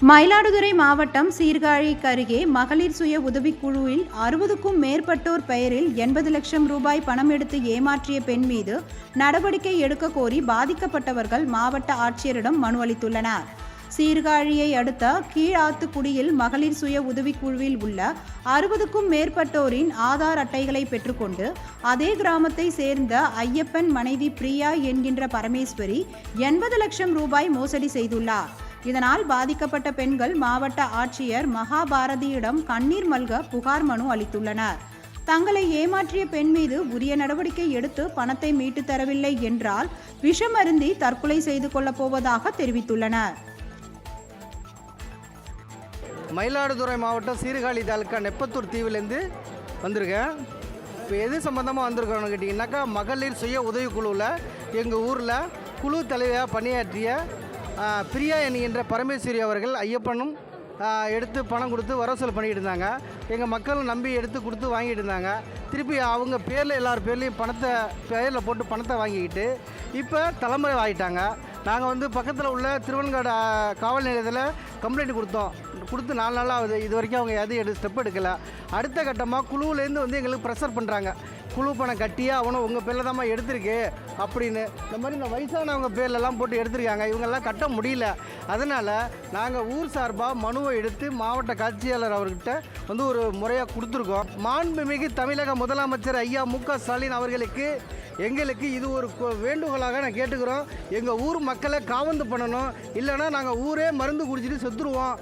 மயிலாடுதுறை மாவட்டம் சீர்காழிக்கு அருகே மகளிர் சுய உதவிக்குழுவில் அறுபதுக்கும் மேற்பட்டோர் பெயரில் எண்பது லட்சம் ரூபாய் பணம் எடுத்து ஏமாற்றிய பெண் மீது நடவடிக்கை எடுக்க கோரி பாதிக்கப்பட்டவர்கள் மாவட்ட ஆட்சியரிடம் மனு அளித்துள்ளனர். சீர்காழியை அடுத்த கீழாத்துக்குடியில் மகளிர் சுய உதவிக்குழுவில் உள்ள அறுபதுக்கும் மேற்பட்டோரின் ஆதார் அட்டைகளை பெற்றுக்கொண்டு அதே கிராமத்தை சேர்ந்த ஐயப்பன் மனைவி பிரியா என்கின்ற பரமேஸ்வரி எண்பது லட்சம் ரூபாய் மோசடி செய்துள்ளார். இதனால் பாதிக்கப்பட்ட பெண்கள் மாவட்ட ஆட்சியர் மகாபாரதியிடம் கண்ணீர் மல்க புகார் மனு அளித்துள்ளனர். தங்களை ஏமாற்றிய பெண் மீது உரிய நடவடிக்கை எடுத்து பணத்தை மீட்டுத் தரவில்லை என்றால் விஷமருந்தி தற்கொலை செய்து கொள்ளப் போவதாக தெரிவித்துள்ளனர். மயிலாடுதுறை மாவட்டம் சீர்காழி தாலுக்கா நெப்பத்தூர் தீவுலேருந்து வந்திருக்கேன். இப்போ எது சம்மந்தமாக வந்திருக்கோம்னு கேட்டிங்கனாக்கா மகளிர் சுய உதவிக்குழுவில் எங்கள் ஊரில் குழு தலைவராக பணியாற்றிய பிரியா என்கின்ற பரமேஸ்வரி அவர்கள் ஐயப்பனும் எடுத்து பணம் கொடுத்து வரவசல் பண்ணிட்டு இருந்தாங்க. எங்கள் மக்களும் நம்பி எடுத்து கொடுத்து வாங்கிட்டு இருந்தாங்க. திருப்பி அவங்க பேரில் எல்லார் பேர்லேயும் பணத்தை பேரில் போட்டு பணத்தை வாங்கிக்கிட்டு இப்போ தலைமுறை ஆகிட்டாங்க நாங்கள் வந்து பக்கத்தில் உள்ள திருவன்காடு காவல் நிலையத்தில் கம்ப்ளைண்ட் கொடுத்தோம். கொடுத்து நாலு நாளாக ஆகுது. இது வரைக்கும் அவங்க எதுவும் எடு ஸ்டெப் எடுக்கலை. அடுத்த கட்டமாக குழுவிலேருந்து வந்து எங்களுக்கு ப்ரெஷர் பண்ணுறாங்க குழு பணம் கட்டியே அவனும் உங்கள் பேரில் தான்மா எடுத்திருக்கு அப்படின்னு. இந்த மாதிரி இந்த வயசானவங்க பேர்லலாம் போட்டு எடுத்திருக்காங்க. இவங்கெல்லாம் கட்ட முடியல. அதனால் நாங்கள் ஊர் சார்பாக மனுவை எடுத்து மாவட்ட கட்சியாளர் அவர்கிட்ட வந்து ஒரு முறையாக கொடுத்துருக்கோம். மாண்புமிகு தமிழக முதலமைச்சர் ஐயா மு க ஸ்டாலின் அவர்களுக்கு எங்களுக்கு இது ஒரு வேண்டுகோளாக நான் கேட்டுக்கிறோம். எங்கள் ஊர் மக்களை காவந்து பண்ணணும். இல்லைன்னா நாங்கள் ஊரே மருந்து குடிச்சிட்டு செத்துருவோம்.